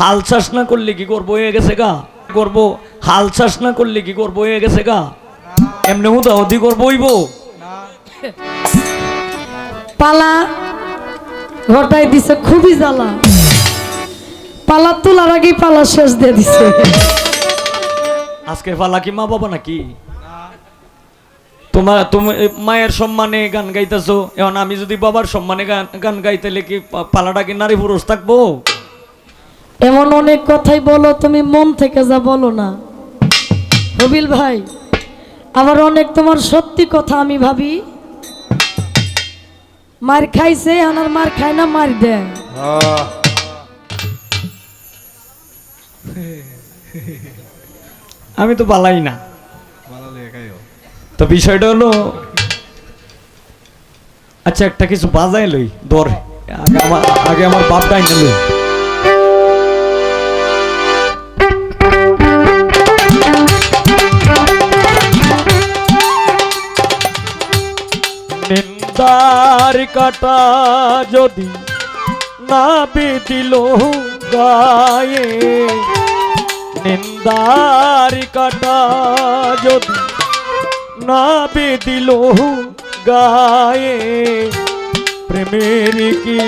হাল চাষ না করলে কি করব? হয়ে গেছে গা। করব? হাল চাষ না করলে কি করব? হয়ে গেছে গা। এমনি হুদাহদি করব হইব পালা ঘটাই দিছে খুবই জ্বালা। পালা তোলার আগেই পালা শেষ দিয়ে দিছে। আজকে পালা কি মা বাবা নাকি? তোমার তুমি মায়ের সম্মানে গান গাইতেছো। এখন আমি যদি বাবার সম্মানে গান গান গাইতেলে কি পালাটা কি নারী পুরুষ থাকব? এমন অনেক কথাই বলো তুমি মন থেকে যা বলো না। রবিল ভাই আবার অনেক তোমার সত্যি কথা আমি ভাবি। মার খাইছে আনার মার খায় না মার দেয়। আমি তো পালাই না। তো বিষয়টা হলো আচ্ছা একটা কিছু বাজাই লই দর আগে আমার আগে আমার বাপ ডাইনে লই। নিন্দার কাটা যদি না বেদিল গায়ে নিন্দার কাটা যদি না বেদিল গায়ে প্রেমের কি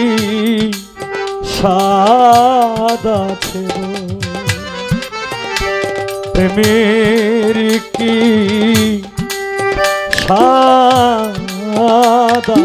স্বাদ আছে গো? প্রেমের কি স্বাদ গো?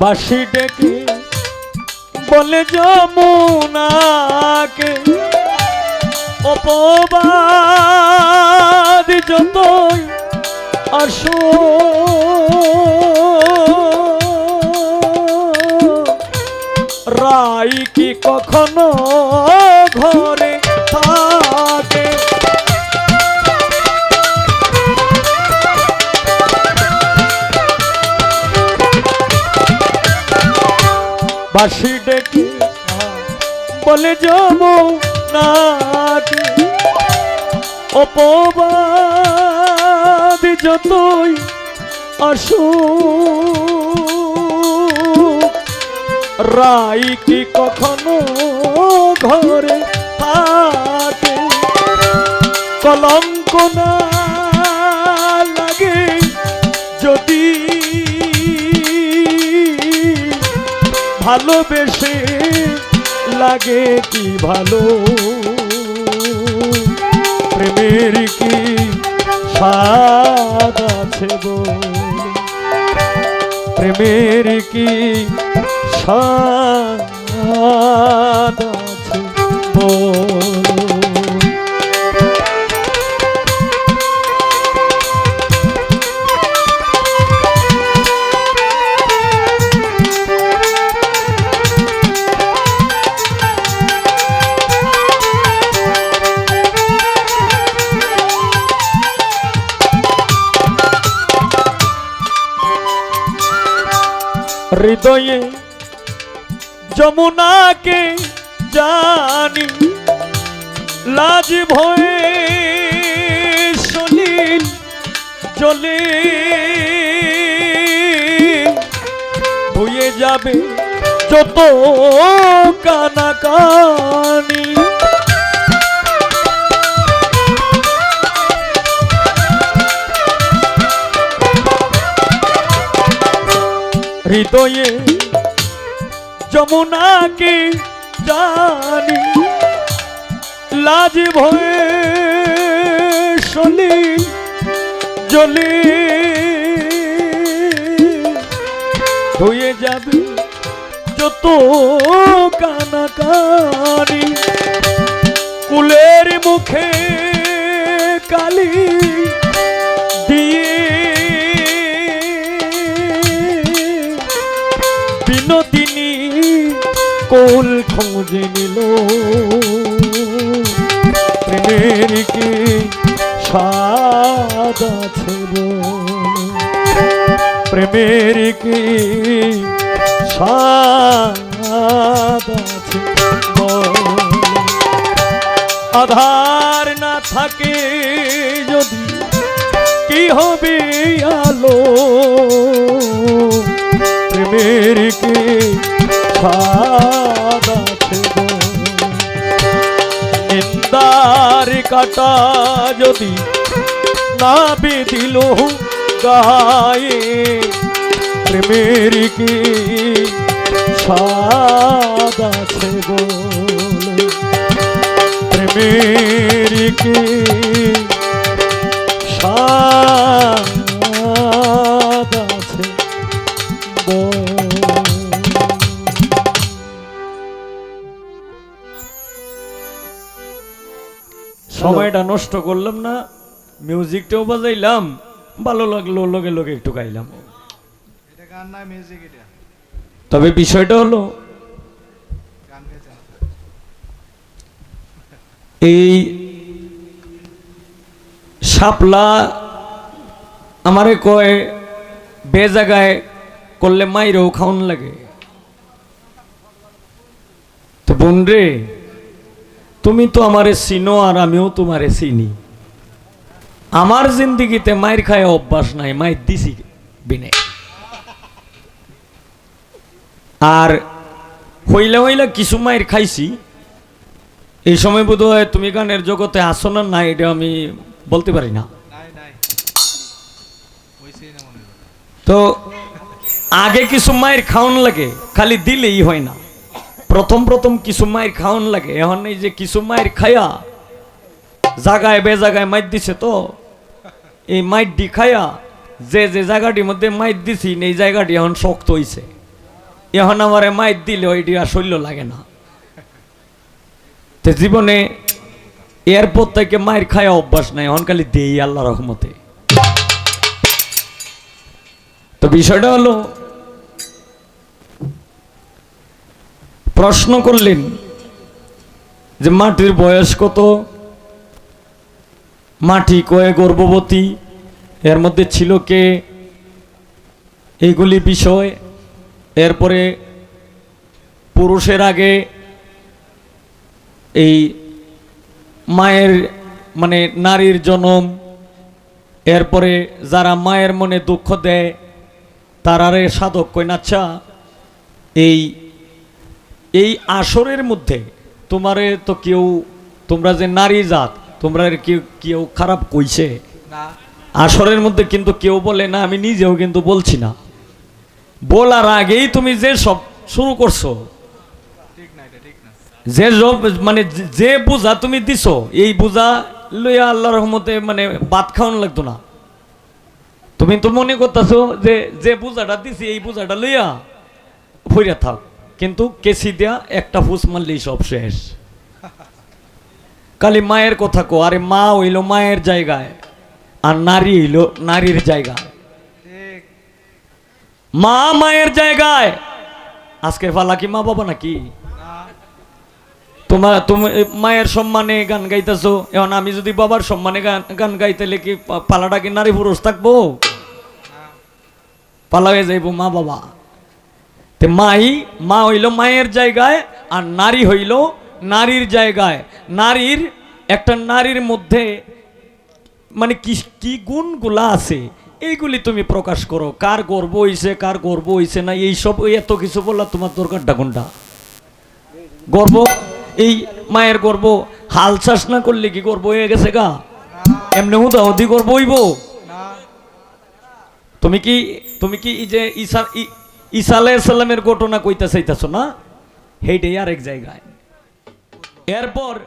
বাসি ডেকে বলে যমুনাকে অপবাদ যতই আসো। রাই কি কখনো ঘরে থাকে? বাসি ডেকে বলে যাব অপবাদ যতই আসু রাই কি কখনো ঘরে থাকে? কলঙ্ক না লাগে যদি ভালোবেসে লাগে কি ভালো? প্রেমের কি স্বাদ আছে প্রেমের কি স্বাদ আছে বল হৃদয়ে যমুনাকে জানি লাজ ভয়ে সলিল চলে। হয়ে যাবে যত কানাকানি। হৃদয়ে যমুনাকে জানি লাজ ভয়ে সলি জলে হয়ে যাবে যত কানাকানি কুলের মুখে কালি কোল খোঁজে নিল। প্রেমের কি স্বাদ আছে প্রেমের কি স্বাদ আছে আধার না থাকে যদি কি হবে আলো? প্রেমের কি নিন্দার কাটা যদি না বেদিল গায়ে প্রেমের কি স্বাদ আছে প্রেমের কি স্বাদ সময়টা নষ্ট করলাম না মিউজিকটাও বাজাইলাম ভালো লাগল লগে লগে একটু গাইলাম। তবে বিষয়টা হলো এই শাপলা আমারে কয় বে জায়গায় করলে মাইরেও খাওয়ান লাগে। তো বোন রে তুমি তো আমারে চিনো আর আমিও তোমারে চিনি। আমার জিন্দিগিতে মায়ের খায় অভ্যাস নাই মায়ের দিছি বিনে। আর হইলা হইলা কিছু মায়ের খাইছি। এই সময় বোধ হয় তুমি গানের জগতে আসো না না এটা আমি বলতে পারি না। তো আগে কিছু মায়ের খাওয়ান লাগে, খালি দিলেই হয় না। প্রথম প্রথম কিছু মায়ের খাওয়ান লাগে। এখন এই যে কিছু মায়ের খায়া, জাগায় বে জায়গায় মাইর দিছে তো, এই মাইর দি খায়া, যে যে জায়গাটির মধ্যে মাইর দিছি, এই জায়গাটি এখন শক্ত হইছে। এখন আমার মাইর দিলে ওইটি আর শৈল্য লাগে না। তো জীবনে এরপর থেকে মায়ের খায়া অভ্যাস নাই, এখন খালি দেই আল্লাহ রহমতে। তো বিষয়টা হলো প্রশ্ন করলেন যে মাটির বয়স কত? মাটি কয়ে গর্ভবতী? এর মধ্যে ছিল কে? এইগুলি বিষয়। এরপরে পুরুষের আগে এই মায়ের মানে নারীর জনম। এরপরে যারা মায়ের মনে দুঃখ দেয়, তারারে সাধক কই না আচ্ছা এই এই আসরের মধ্যে তোমারে তো কেউ তোমরা যে নারী জাত তোমরা কেউ কেউ খারাপ কইছে? আসরের মধ্যে কিন্তু কেউ বলে না আমি নিজেও কিন্তু বলছি না। বলার আগেই তুমি যে সব শুরু করছ। যে সব মানে যে- যে বোঝা তুমি দিছো এই বোঝা লইয়া আল্লাহ রহমতে মানে বাদ খাওয়ানো লাগতো না। তুমি তো মনে করতেছো যে যে বোঝাটা দিছি এই বোঝাটা লইয়া ফইরা থাক। কিন্তু কেসি দিয়া একটা ফুস মারলেই সব শেষ। খালি মায়ের কথা কো আরে মা হইল মায়ের জায়গায় আর নারী হইল নারীর জায়গায়। মা মায়ের জায়গায়। আজকে ফালা কি মা বাবা নাকি? তোমার তুমি মায়ের সম্মানে গান গাইতেছো এখন আমি যদি বাবার সম্মানে গান গান গাইতেলে কি পালাটা কি নারী পুরুষ থাকব? পালা হয়ে যাইবো মা বাবা। তে মাই, মা হইল মায়ের জায়গায় আর নারী হইল নারীর জায়গায়। নারীর, একটা নারীর মধ্যে মানে কি কি গুণগুলা আছে, এইগুলি তুমি প্রকাশ করো। কার গর্ব হইছে, কার গর্ব হইছে না, এইসব ওই এত কিছু বললা তোমার দরকারটা কোনটা? গর্ব? এই মায়ের গর্ব, হাল চাষ না করলে কি গর্ব হয়ে গেছে গা? এমনি হুদা অধি গর্ব হইব? তুমি কি তুমি কি এই যে ঈসা ই- ঈসা আলাইসাল্লামের ঘটনা কইতে চাইতেছ না? হেইটাই আরেক জায়গায়। এরপর